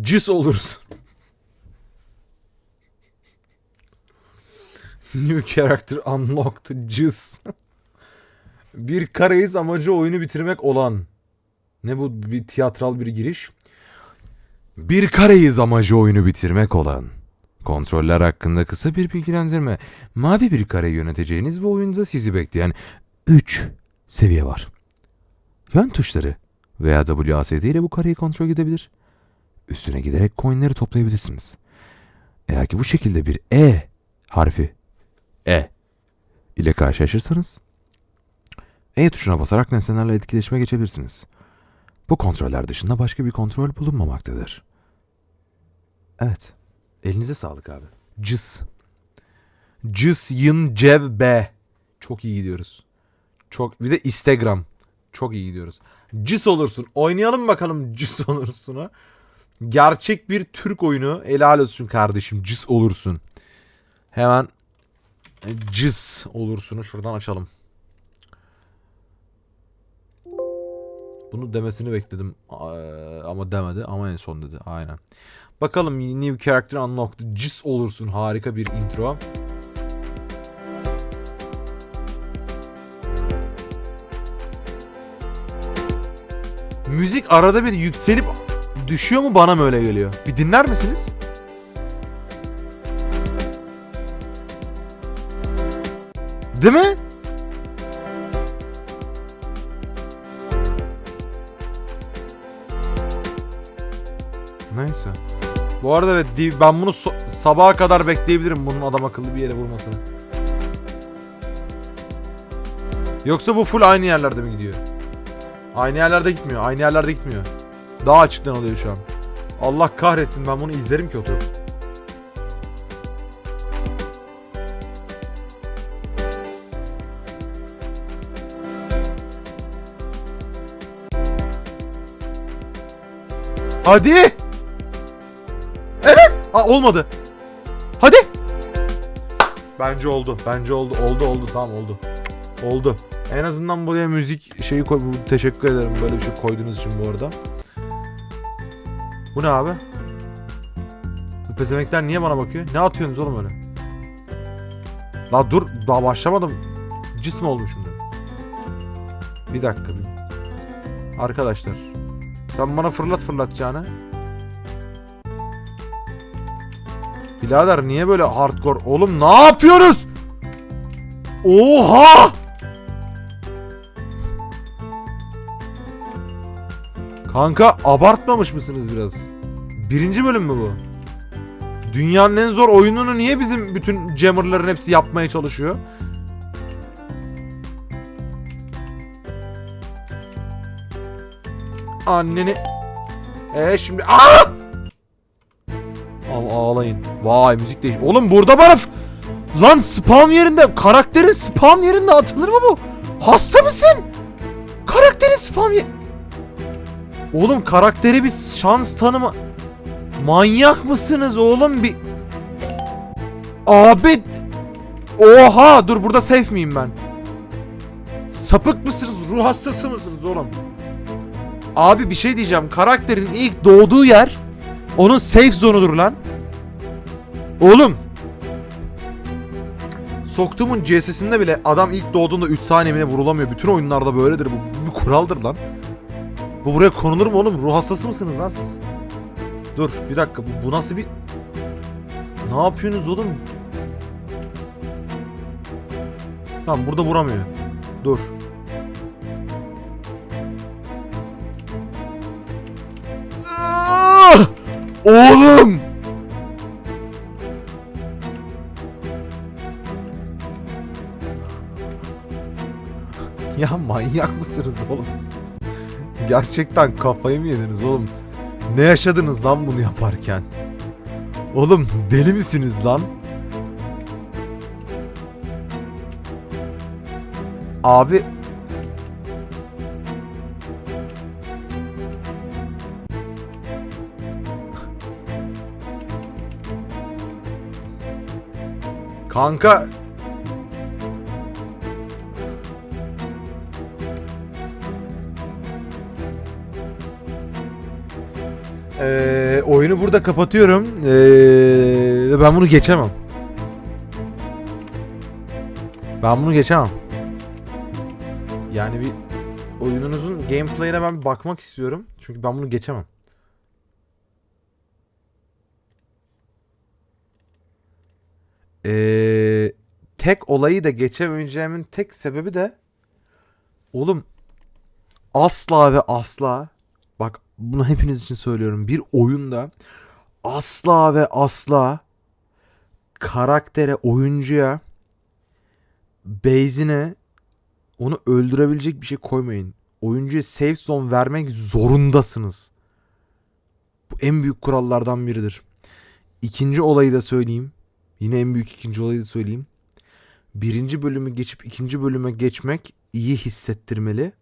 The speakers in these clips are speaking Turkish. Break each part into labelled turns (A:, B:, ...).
A: Cıs olursun. New character unlocked. Cıs. bir kareyiz amacı oyunu bitirmek olan. Ne bu bir tiyatral bir giriş? Bir kareyiz amacı oyunu bitirmek olan. Kontroller hakkında kısa bir bilgilendirme. Mavi bir kareyi yöneteceğiniz ve oyunda sizi bekleyen 3 seviye var. Yön tuşları veya WASD ile bu kareyi kontrol edebilir. Üstüne giderek coinleri toplayabilirsiniz. Eğer ki bu şekilde bir E harfi E ile karşılaşırsanız E tuşuna basarak nesnelerle etkileşime geçebilirsiniz. Bu kontroller dışında başka bir kontrol bulunmamaktadır. Evet. Elinize sağlık abi. Cız. Cız yın cev be. Çok iyi gidiyoruz. Çok bir de Instagram. Çok iyi gidiyoruz. Cız olursun. Oynayalım bakalım cız olursun'u. Gerçek bir Türk oyunu. Helal olsun kardeşim. Cız olursun. Hemen e, cız olursun'u şuradan açalım. Bunu demesini bekledim Aa, ama demedi ama en son dedi aynen. Bakalım new character unlocked cız olursun harika bir intro. Müzik arada bir yükselip düşüyor mu bana mı öyle geliyor? Bir dinler misiniz? Değil mi? Neyse. Bu arada ben bunu so- sabaha kadar bekleyebilirim bunun adam akıllı bir yere vurmasını. Yoksa bu full aynı yerlerde mi gidiyor? Aynı yerlerde gitmiyor. Aynı yerlerde gitmiyor. Daha açıktan oluyor şu an. Allah kahretsin ben bunu izlerim ki oturup. Hadi. Evet. Aa olmadı. Hadi. Bence oldu. Bence oldu. Oldu oldu. Tamam oldu. Oldu. En azından buraya müzik şeyi koy. Teşekkür ederim böyle bir şey koyduğunuz için bu arada. Bu ne abi? Bu pezemekler niye bana bakıyor? Ne atıyorsunuz oğlum öyle? La dur daha başlamadım. Cis mi olmuş şimdi? Bir dakika. Bir... Arkadaşlar. Sen bana fırlat fırlatacağını. Birader niye böyle hardcore? Oğlum ne yapıyoruz? Oha! Kanka abartmamış mısınız biraz? Birinci bölüm mü bu? Dünyanın en zor oyununu niye bizim bütün jammerların hepsi yapmaya çalışıyor? Anneni... Ee şimdi... Aa! Al ağlayın. Vay müzik değiş. Oğlum burada bana... Lan spam yerinde... Karakterin spam yerinde atılır mı bu? Hasta mısın? Karakterin spam yer... Oğlum karakteri bir şans tanıma... Manyak mısınız oğlum bir... Abi... Oha dur burada safe miyim ben? Sapık mısınız? Ruh hastası mısınız oğlum? Abi bir şey diyeceğim. Karakterin ilk doğduğu yer onun safe zone'udur lan. Oğlum. Soktuğumun CS'sinde bile adam ilk doğduğunda 3 saniyemine vurulamıyor. Bütün oyunlarda böyledir. Bu, bu bir kuraldır lan. Bu buraya konulur mu oğlum? Ruh hastası mısınız lan siz? Dur bir dakika. Bu, bu nasıl bir... Ne yapıyorsunuz oğlum? Tamam burada vuramıyor. Dur. Ah! Oğlum! Ya manyak mısınız oğlum siz? Gerçekten kafayı mı yediniz oğlum? Ne yaşadınız lan bunu yaparken? Oğlum deli misiniz lan? Abi Kanka Ee, oyunu burada kapatıyorum. Ee, ben bunu geçemem. Ben bunu geçemem. Yani bir oyununuzun gameplay'ine ben bir bakmak istiyorum. Çünkü ben bunu geçemem. Ee, tek olayı da geçemeyeceğimin tek sebebi de oğlum asla ve asla bunu hepiniz için söylüyorum. Bir oyunda asla ve asla karaktere, oyuncuya base'ine onu öldürebilecek bir şey koymayın. Oyuncuya safe zone vermek zorundasınız. Bu en büyük kurallardan biridir. İkinci olayı da söyleyeyim. Yine en büyük ikinci olayı da söyleyeyim. Birinci bölümü geçip ikinci bölüme geçmek iyi hissettirmeli.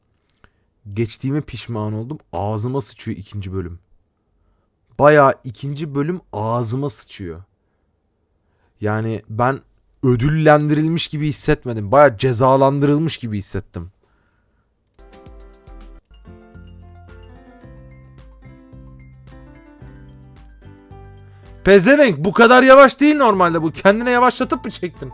A: Geçtiğime pişman oldum. Ağzıma sıçıyor ikinci bölüm. Bayağı ikinci bölüm ağzıma sıçıyor. Yani ben ödüllendirilmiş gibi hissetmedim. Bayağı cezalandırılmış gibi hissettim. Pezevenk bu kadar yavaş değil normalde bu. Kendine yavaşlatıp mı çektin?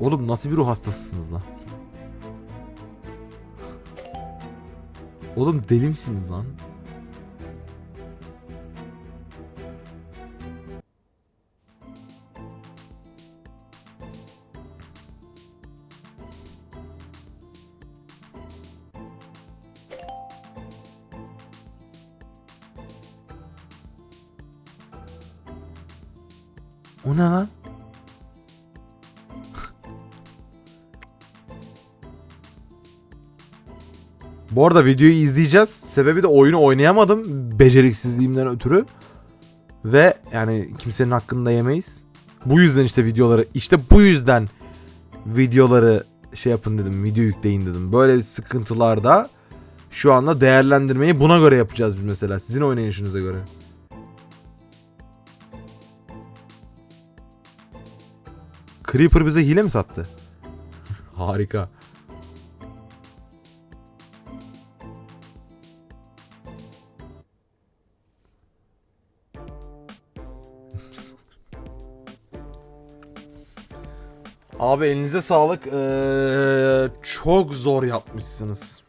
A: Oğlum nasıl bir ruh hastasısınız lan? Oğlum deli misiniz lan? O ne lan? Bu arada videoyu izleyeceğiz. Sebebi de oyunu oynayamadım beceriksizliğimden ötürü. Ve yani kimsenin hakkını da yemeyiz. Bu yüzden işte videoları işte bu yüzden videoları şey yapın dedim. Video yükleyin dedim. Böyle sıkıntılarda şu anda değerlendirmeyi buna göre yapacağız biz mesela. Sizin oynayışınıza göre. Creeper bize hile mi sattı? Harika. Abi elinize sağlık. Ee, çok zor yapmışsınız.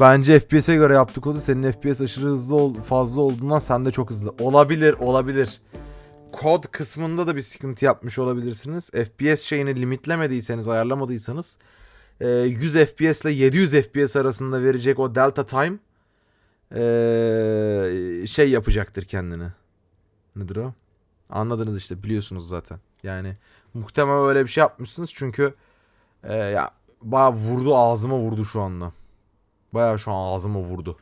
A: Bence FPS'e göre yaptık onu. Senin FPS aşırı hızlı ol, fazla olduğundan sen de çok hızlı. Olabilir, olabilir. Kod kısmında da bir sıkıntı yapmış olabilirsiniz. FPS şeyini limitlemediyseniz, ayarlamadıysanız e, 100 FPS ile 700 FPS arasında verecek o delta time e, şey yapacaktır kendini. Nedir o? Anladınız işte biliyorsunuz zaten. Yani muhtemelen öyle bir şey yapmışsınız çünkü e, ya bayağı vurdu ağzıma vurdu şu anda. Bayağı şu an ağzıma vurdu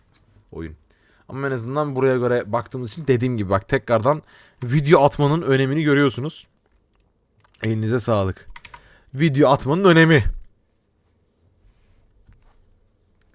A: oyun. Ama en azından buraya göre baktığımız için dediğim gibi bak tekrardan video atmanın önemini görüyorsunuz. Elinize sağlık. Video atmanın önemi.